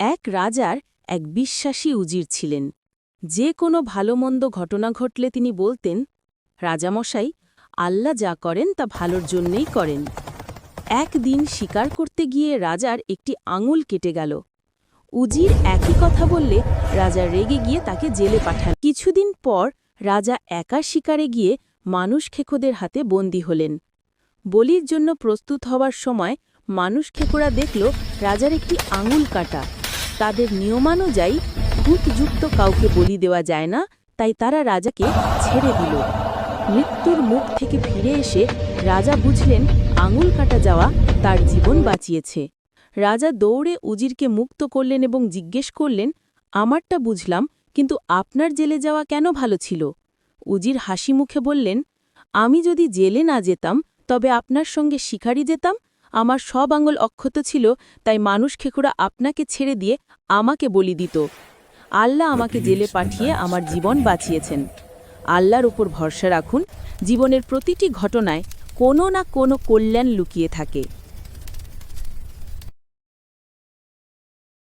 এক রাজার এক বিশ্বাসী উজির ছিলেন। যে কোনো ভালোমন্দ ঘটনা ঘটলে তিনি বলতেন, রাজামশাই, আল্লাহ যা করেন তা ভালোর জন্যেই করেন। একদিন শিকার করতে গিয়ে রাজার একটি আঙুল কেটে গেল। উজির একই কথা বললে রাজা রেগে গিয়ে তাকে জেলে পাঠান। কিছুদিন পর রাজা একা শিকারে গিয়ে মানুষ খেকোদের হাতে বন্দী হলেন। বলির জন্য প্রস্তুত হওয়ার সময় মানুষ খেকোরা দেখল রাজার একটি আঙুল কাটা। তাদের নিয়মানুযায়ী ভূতযুক্ত কাউকে বলি দেওয়া যায় না, তাই তারা রাজাকে ছেড়ে দিল। মৃত্যুর মুখ থেকে ফিরে এসে রাজা বুঝলেন আঙুল কাটা যাওয়া তার জীবন বাঁচিয়েছে। রাজা দৌড়ে উজিরকে মুক্ত করলেন এবং জিজ্ঞেস করলেন, আমারটা বুঝলাম, কিন্তু আপনার জেলে যাওয়া কেন ভালো ছিল? উজির হাসি মুখে বললেন, আমি যদি জেলে না যেতাম, তবে আপনার সঙ্গে শিকারি যেতাম আমার সব আঙুল অক্ষত ছিল তাই মানুষ খেকুরা আপনাকে ছেড়ে দিয়ে আমাকে বলি দিত। আল্লাহ আমাকে জেলে পাঠিয়ে আমার জীবন বাঁচিয়েছেন। আল্লাহর উপর ভরসা রাখুন জীবনের প্রতিটি ঘটনায় কোনো না কোনো কল্যাণ লুকিয়ে থাকে।